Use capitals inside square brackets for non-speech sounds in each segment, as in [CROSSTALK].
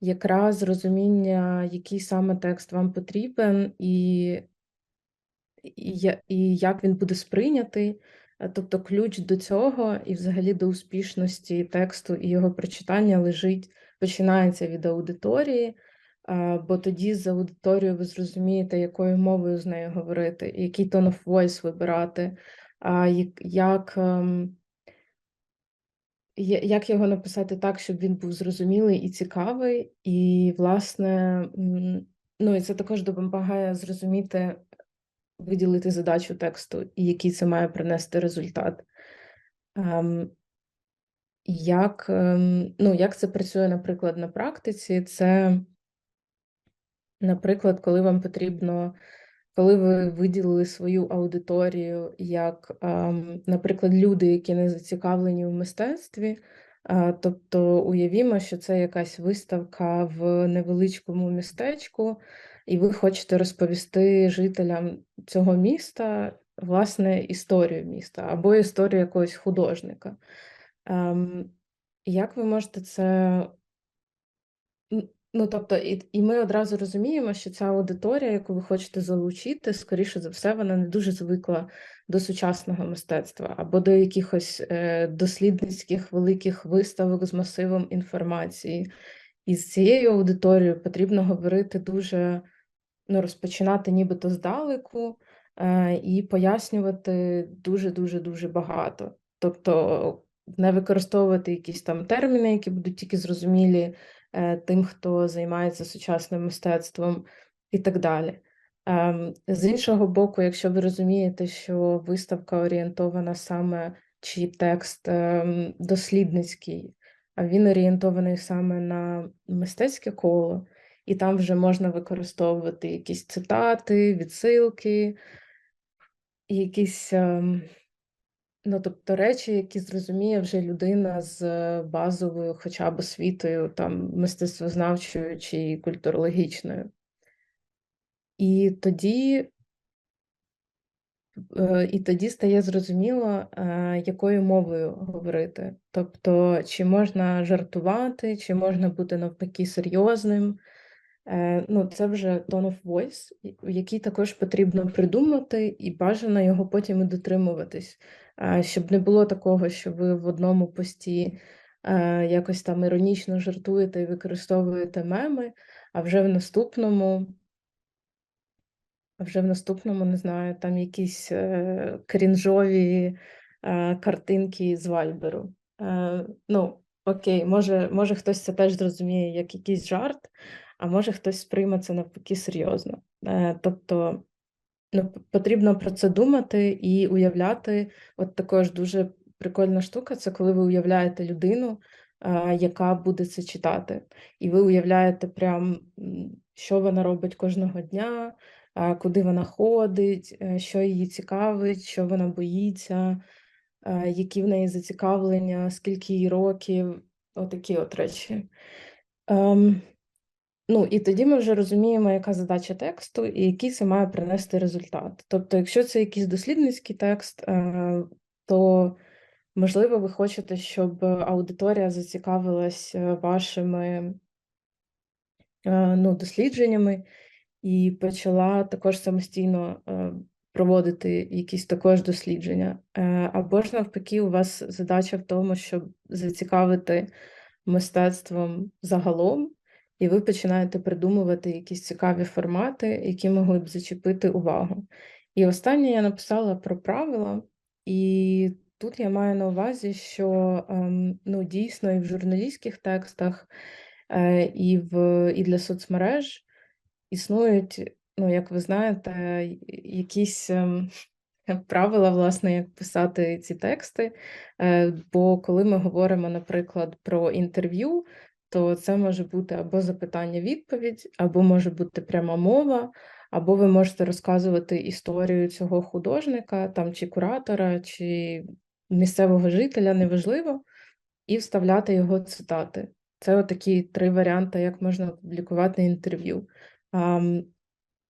якраз розуміння, який саме текст вам потрібен, і, і, і як він буде сприйнятий. Тобто ключ до цього і взагалі до успішності тексту і його прочитання лежить, починається від аудиторії, бо тоді з аудиторією ви зрозумієте, якою мовою з нею говорити, який tone of voice вибирати, як, як, його написати так, щоб він був зрозумілий і цікавий, і, власне, ну і це також допомагає зрозуміти, виділити задачу тексту і який це має принести результат. Ем, Як, ем, ну, як це працює, наприклад, на практиці? Це, наприклад, коли вам потрібно, коли ви виділили свою аудиторію, як, ем, наприклад, люди, які не зацікавлені в мистецтві, тобто уявімо, що це якась виставка в невеличкому містечку, і ви хочете розповісти жителям цього міста, власне, історію міста або історію якогось художника. Ем, Як ви можете це Ну, тобто, і, і ми одразу розуміємо, що ця аудиторія, яку ви хочете залучити, скоріше за все, вона не дуже звикла до сучасного мистецтва або до якихось е, дослідницьких великих виставок з масивом інформації. І з цією аудиторією потрібно говорити дуже, ну, розпочинати нібито здалеку е, і пояснювати дуже-дуже дуже багато. Тобто не використовувати якісь там терміни, які будуть тільки зрозумілі тим, хто займається сучасним мистецтвом, і так далі. Ем, З іншого боку, якщо ви розумієте, що виставка орієнтована саме чи текст ем, дослідницький, а він орієнтований саме на мистецьке коло, і там вже можна використовувати якісь цитати, відсилки, якісь. Ну, тобто речі, які зрозуміє вже людина з е, базовою хоча б освітою, там, мистецтвознавчою чи культурологічною. І тоді, е, і тоді стає зрозуміло, е, якою мовою говорити. Тобто, чи можна жартувати, чи можна бути навпаки серйозним. Ну, це вже tone of voice, який також потрібно придумати, і бажано його потім і дотримуватись, щоб не було такого, що ви в одному пості е, якось там іронічно жартуєте і використовуєте меми, а вже в наступному, а вже в наступному, не знаю, там якісь е, крінжові е, картинки з Вайберу. Е, Ну, окей, може, може хтось це теж зрозуміє як якийсь жарт, а може хтось сприйме це навпаки серйозно. Е, Тобто ну, потрібно про це думати і уявляти. От також дуже прикольна штука це коли ви уявляєте людину, яка буде це читати. І ви уявляєте, прям, що вона робить кожного дня, куди вона ходить, е, що її цікавить, що вона боїться, які в неї зацікавлення, скільки їй років, отакі от речі. Ну, і тоді ми вже розуміємо, яка задача тексту і який це має принести результат. Тобто, якщо це якийсь дослідницький текст, е, то можливо ви хочете, щоб аудиторія зацікавилась е, вашими е, ну, дослідженнями і почала також самостійно проводити якісь також дослідження. Або ж навпаки, у вас задача в тому, щоб зацікавити мистецтвом загалом, і ви починаєте придумувати якісь цікаві формати, які могли б зачепити увагу. І останнє я написала про правила, і тут я маю на увазі, що ем, ну, дійсно і в журналістських текстах, е, і, в, і для соцмереж існують, ну, як ви знаєте, якісь. ем, Правила, власне, як писати ці тексти. Е, Бо коли ми говоримо, наприклад, про інтерв'ю, то це може бути або запитання-відповідь, або може бути пряма мова, або ви можете розказувати історію цього художника, там чи куратора, чи місцевого жителя, неважливо, і вставляти його цитати. Це отакі три варіанти, як можна опублікувати інтерв'ю.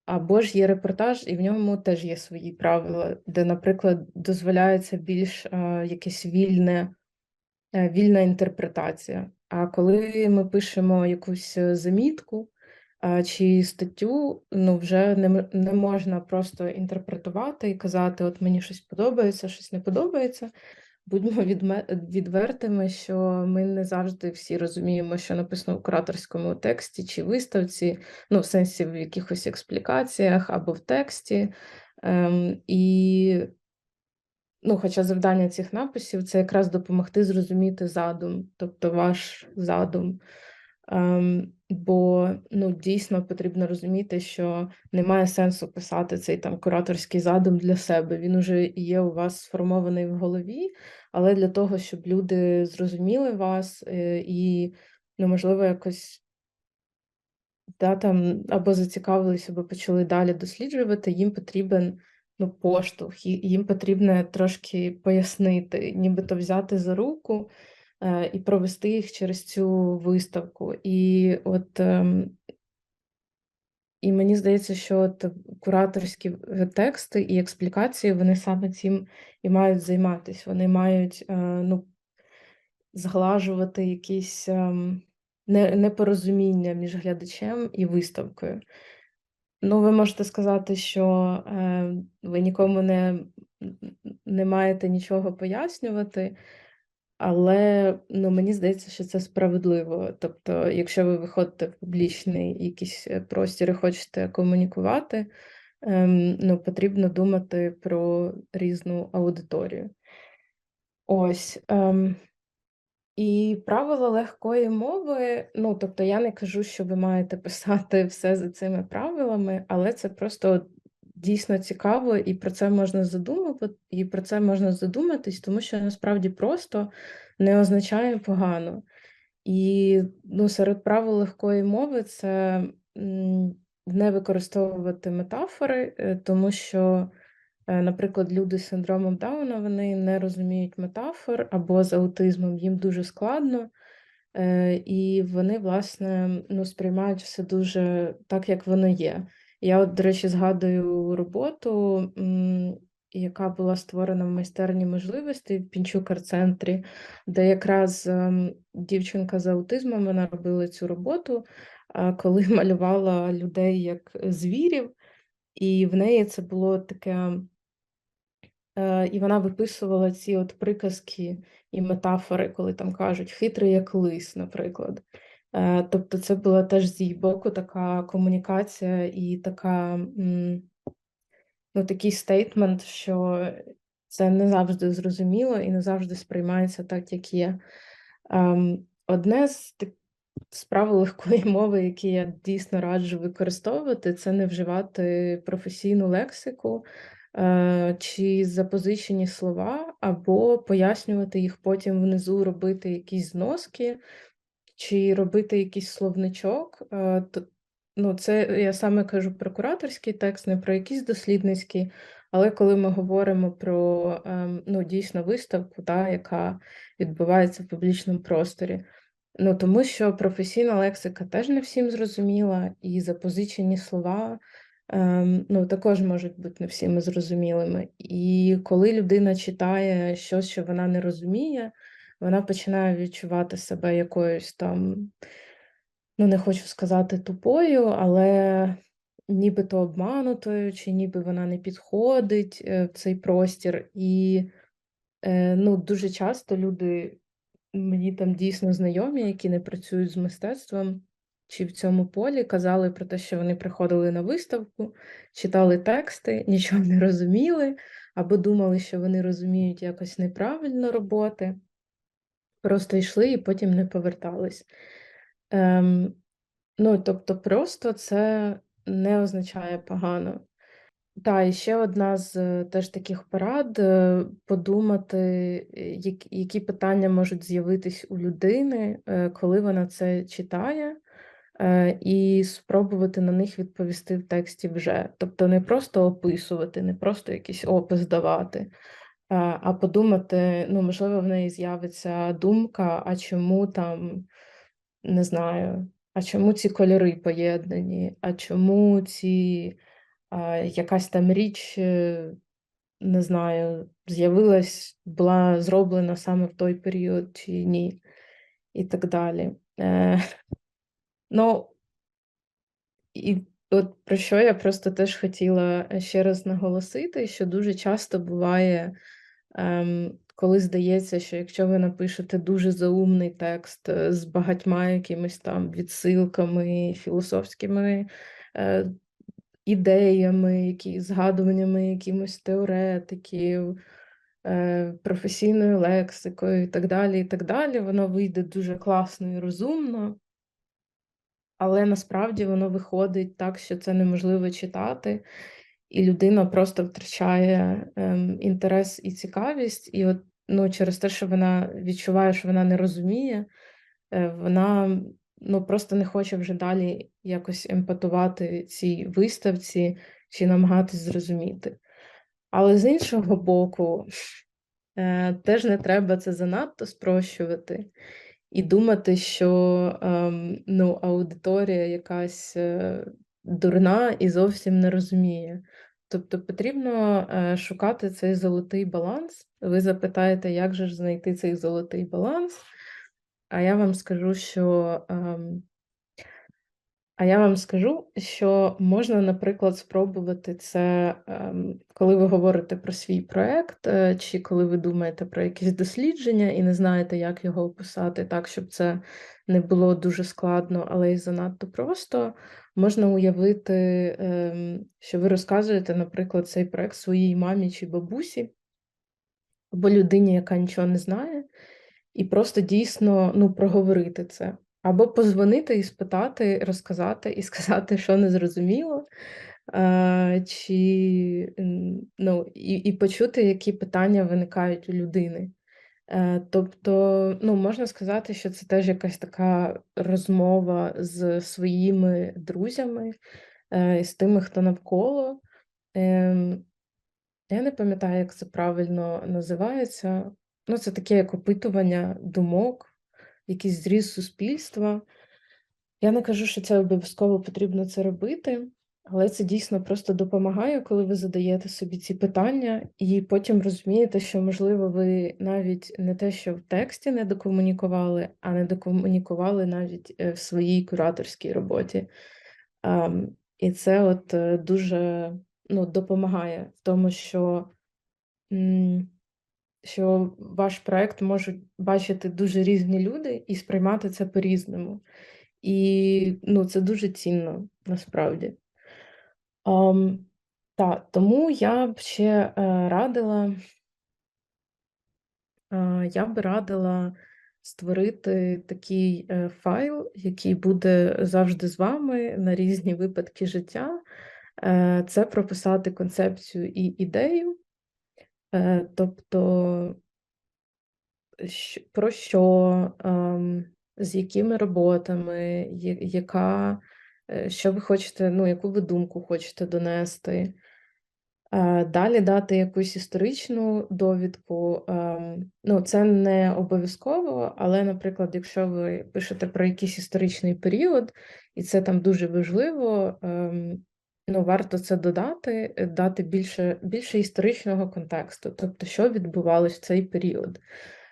Або ж є репортаж, і в ньому теж є свої правила, де, наприклад, дозволяється більш якесь вільне, е, вільна інтерпретація. А коли ми пишемо якусь е, замітку чи статтю, ну вже не, не можна просто інтерпретувати і казати: от мені щось подобається, щось не подобається. Будьмо відвертими, що ми не завжди всі розуміємо, що написано у кураторському тексті чи виставці, ну, в сенсі в якихось експлікаціях або в тексті. Ем, і Ну, хоча завдання цих написів це якраз допомогти зрозуміти задум, тобто ваш задум. Ем, бо ну, дійсно потрібно розуміти, що немає сенсу писати цей там кураторський задум для себе. Він уже є у вас сформований в голові, але для того, щоб люди зрозуміли вас е, і, ну, можливо, якось да, там або зацікавились, або почали далі досліджувати, їм потрібен ну, поштовх, їм потрібно трошки пояснити, нібито взяти за руку е, і провести їх через цю виставку. І от ем, і мені здається, що от кураторські тексти і експлікації вони саме цим і мають займатися. Вони мають е, ну, зглажувати якісь ем, непорозуміння між глядачем і виставкою. Ну, ви можете сказати, що е, ви нікому не, не маєте нічого пояснювати, але ну, мені здається, що це справедливо. Тобто, якщо ви виходите в публічний якийсь е, простір і хочете комунікувати, ем, ну, потрібно думати про різну аудиторію. Ось. Ем, і правила легкої мови, ну тобто я не кажу, що ви маєте писати все за цими правилами, але це просто дійсно цікаво, і про це можна задумувати, і про це можна задуматись, тому що насправді просто не означає погано. І ну, серед правил легкої мови це не використовувати метафори, е, тому що. Е, Наприклад, люди з синдромом Дауна вони не розуміють метафор або з аутизмом їм дуже складно, е, і вони, власне, ну, сприймають все дуже так, як воно є. Я, от, до речі, згадую роботу, яка була створена в майстерні можливостей в Пінчук арт-центрі, де якраз ем, дівчинка з аутизмом вона робила цю роботу, коли [LAUGHS] малювала людей як звірів, і в неї це було таке. Е, І вона виписувала ці от приказки і метафори, коли там кажуть хитрий як лис, наприклад. Е, Тобто, це була теж з її боку така комунікація і така, ну, такий стейтмент, що це не завжди зрозуміло і не завжди сприймається так, як є. Ем, Одне з з легкої мови, які я дійсно раджу використовувати, це не вживати професійну лексику чи запозичені слова, або пояснювати їх потім внизу, робити якісь зноски, чи робити якийсь словничок. Е, Ну, це я саме кажу про кураторський текст, не про якийсь дослідницький. Але коли ми говоримо про ем, ну, дійсно виставку, та, яка відбувається в публічному просторі, ну тому що професійна лексика теж не всім зрозуміла, і запозичені слова ну, також можуть бути не всіми зрозумілими. І коли людина читає щось, що вона не розуміє, вона починає відчувати себе якоюсь там, ну не хочу сказати тупою, але нібито обманутою, чи ніби вона не підходить е, в цей простір. І е, ну, дуже часто люди мені там дійсно знайомі, які не працюють з мистецтвом чи в цьому полі, казали про те, що вони приходили на виставку, читали тексти, [LAUGHS] нічого не розуміли, або думали, що вони розуміють якось неправильно роботи, просто йшли і потім не повертались. Ем, ну, тобто, просто це не означає погано. Та, і ще одна з е, теж таких порад е, подумати, е, які питання можуть з'явитись у людини, коли вона це читає, і спробувати на них відповісти в тексті вже. Тобто не просто описувати, не просто якийсь опис давати, е, а подумати, ну, можливо, в неї з'явиться думка, а чому там, не знаю, а чому ці кольори поєднані, а чому ці а, якась там річ, е, не знаю, з'явилась, була зроблена саме в той період чи ні. і так далі. Е, Ну, і от про що я просто теж хотіла ще раз наголосити, що дуже часто буває, ем, коли здається, що якщо ви напишете дуже заумний текст е, з багатьма якимись там відсилками, філософськими е, ідеями, які, згадуваннями якимось теоретиків, е, професійною лексикою і так далі, і так далі, воно вийде дуже класно і розумно. Але насправді воно виходить так, що це неможливо читати, і людина просто втрачає ем, інтерес і цікавість. І от ну, через те, що вона відчуває, що вона не розуміє, е, вона ну, просто не хоче вже далі якось емпатувати цій виставці чи намагатись зрозуміти. Але з іншого боку, е, теж не треба це занадто спрощувати і думати, що ем, ну, аудиторія якась е, дурна і зовсім не розуміє. Тобто потрібно е, шукати цей золотий баланс. Ви запитаєте, як же ж знайти цей золотий баланс? А я вам скажу, що ем, а я вам скажу, що можна, наприклад, спробувати це, ем, коли ви говорите про свій проект, е, чи коли ви думаєте про якісь дослідження і не знаєте, як його описати так, щоб це не було дуже складно, але й занадто просто. Можна уявити, ем, що ви розказуєте, наприклад, цей проект своїй мамі чи бабусі, або людині, яка нічого не знає, і просто дійсно ну, проговорити це. Або позвонити і спитати, розказати і [LAUGHS] сказати, що не зрозуміло, чи, ну, і, і почути, які питання виникають у людини. Е, тобто, ну, можна сказати, що це теж якась така розмова з своїми друзями, е, з тими, хто навколо. Ем, я не пам'ятаю, як це правильно називається. Ну, це таке як опитування думок якийсь зріз суспільства. Я не кажу, що це обов'язково потрібно це робити, але це дійсно просто допомагає, коли ви задаєте собі ці питання, і потім розумієте, що, можливо, ви навіть не те, що в тексті не докомунікували, а не докомунікували навіть е, в своїй кураторській роботі. І це от е, дуже ну, допомагає в тому, що що ваш проект можуть бачити дуже різні люди і сприймати це по-різному. І ну, це дуже цінно насправді. Um, так, тому я б ще е, радила, е, я б радила створити такий е, файл, який буде завжди з вами на різні випадки життя. Е, Це прописати концепцію і ідею. Е, тобто, про що, ем, з якими роботами, яка, е, що ви хочете, ну, яку ви думку хочете донести. Е, далі дати якусь історичну довідку. Ем, ну, це не обов'язково, але, наприклад, якщо ви пишете про якийсь історичний період, і це там дуже важливо, ем, ну, варто це додати, е, дати більше більше історичного контексту, тобто, що відбувалось в цей період.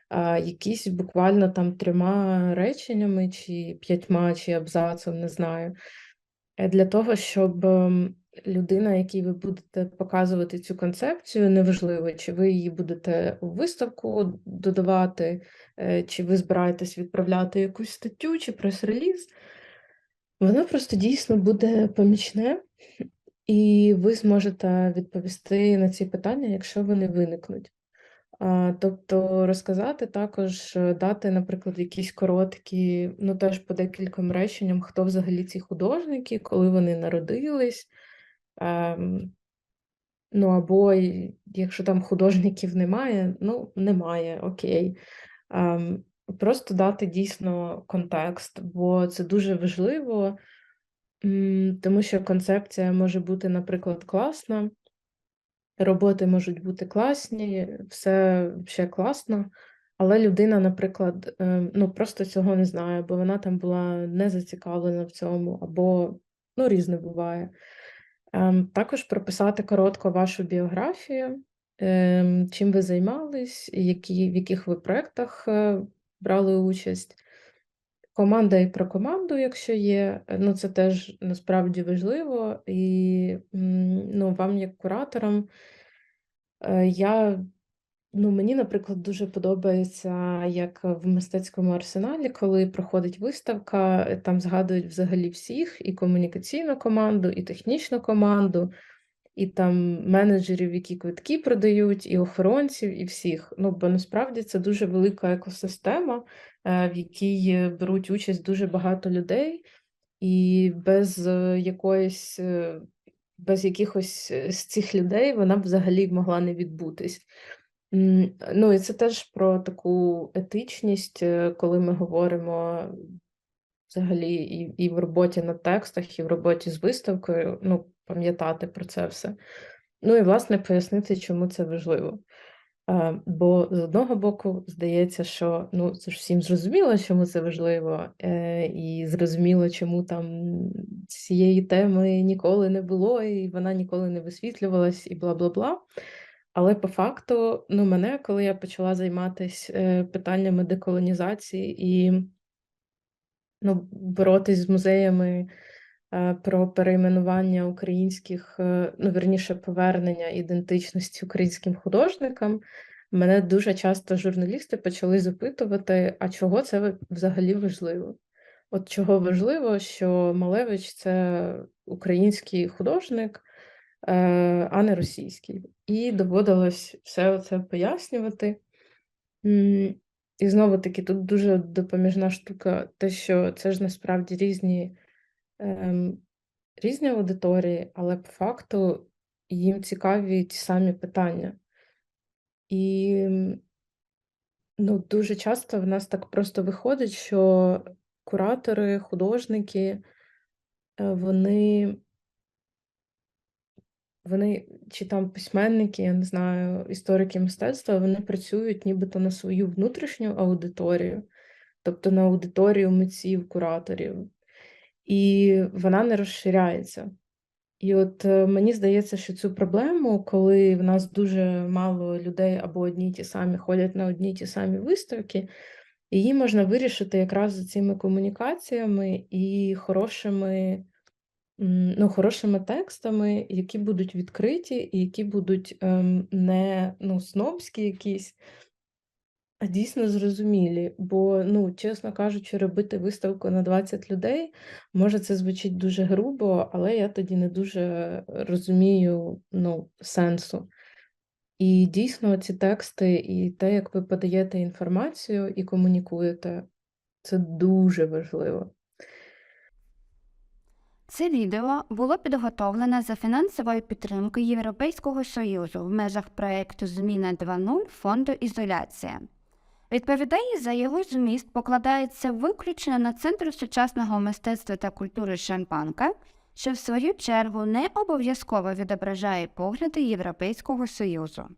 А, Якісь буквально там трьома реченнями, чи п'ятьма, чи абзацом, не знаю, е, для того, щоб ем, людина, якій ви будете показувати цю концепцію, неважливо, чи ви її будете у виставку додавати, е, чи ви збираєтесь відправляти якусь статтю чи прес-реліз, воно просто дійсно буде помічне, і ви зможете відповісти на ці питання, якщо вони виникнуть. Тобто розказати також, е, дати, наприклад, якісь короткі, ну теж по декільком реченням, хто взагалі ці художники, коли вони народились. Ем, ну або якщо там художників немає, ну немає, окей. Ем, просто дати дійсно контекст, бо це дуже важливо, тому що концепція може бути, наприклад, класна, роботи можуть бути класні, все ще класно, але людина, наприклад, ем, ну просто цього не знає, бо вона там була не зацікавлена в цьому, або ну, різне буває. Ем, також прописати коротко вашу біографію, чим ви займались, які, в яких ви проєктах е, брали участь. команда і про команду, якщо є, ну це теж насправді важливо. І ну, вам, як кураторам, е, я, ну, мені, наприклад, дуже подобається, як в мистецькому арсеналі, коли проходить виставка, там згадують взагалі всіх: і комунікаційну команду, і технічну команду, і там менеджерів, які квитки продають, і охоронців, і всіх. Ну, бо насправді це дуже велика екосистема, е, в якій е, беруть участь дуже багато людей, і без е, якоїсь, без якихось з цих людей вона б взагалі могла не відбутись. Ну, і це теж про таку етичність, коли ми говоримо взагалі і, і в роботі над текстах, і в роботі з виставкою, ну, пам'ятати про це все. Ну і власне пояснити, чому це важливо. Е, Бо з одного боку, здається, що ну це ж всім зрозуміло, чому це важливо, е, і зрозуміло, чому там цієї теми ніколи не було, і вона ніколи не висвітлювалась, і бла бла бла. Але по факту, ну, мене, коли я почала займатися питаннями деколонізації і ну, боротись з музеями е, про перейменування українських, е, ну, вірніше, повернення ідентичності українським художникам, мене дуже часто журналісти почали запитувати, а чого це взагалі важливо? От чого важливо, що Малевич це український художник, е, а не російський. І доводилось все це пояснювати. І знову таки, тут дуже допоміжна штука, те, що це ж насправді різні, ем, різні аудиторії, але по факту їм цікаві ті самі питання. І ну, дуже часто в нас так просто виходить, що куратори, художники, е, вони, вони чи там письменники, я не знаю, історики мистецтва, вони працюють нібито на свою внутрішню аудиторію, тобто на аудиторію митців, кураторів, і вона не розширяється. І от е, мені здається, що цю проблему, коли в нас дуже мало людей або одні ті самі ходять на одні ті самі виставки, її можна вирішити якраз за цими комунікаціями і хорошими, ну, хорошими текстами, які будуть відкриті, і які будуть ем, не ну, снобські якісь, дійсно зрозумілі. Бо, ну, чесно кажучи, робити виставку на 20 людей, може, це звучить дуже грубо, але я тоді не дуже розумію, ну, сенсу. І дійсно ці тексти, і те, як ви подаєте інформацію і комунікуєте, це дуже важливо. Це відео було підготовлене за фінансової підтримки Європейського Союзу в межах проєкту Зміна 2.0 фонду Ізоляція. Відповідальність за його зміст покладається виключно на Центр сучасного мистецтва та культури Шанпанка, що в свою чергу не обов'язково відображає погляди Європейського Союзу.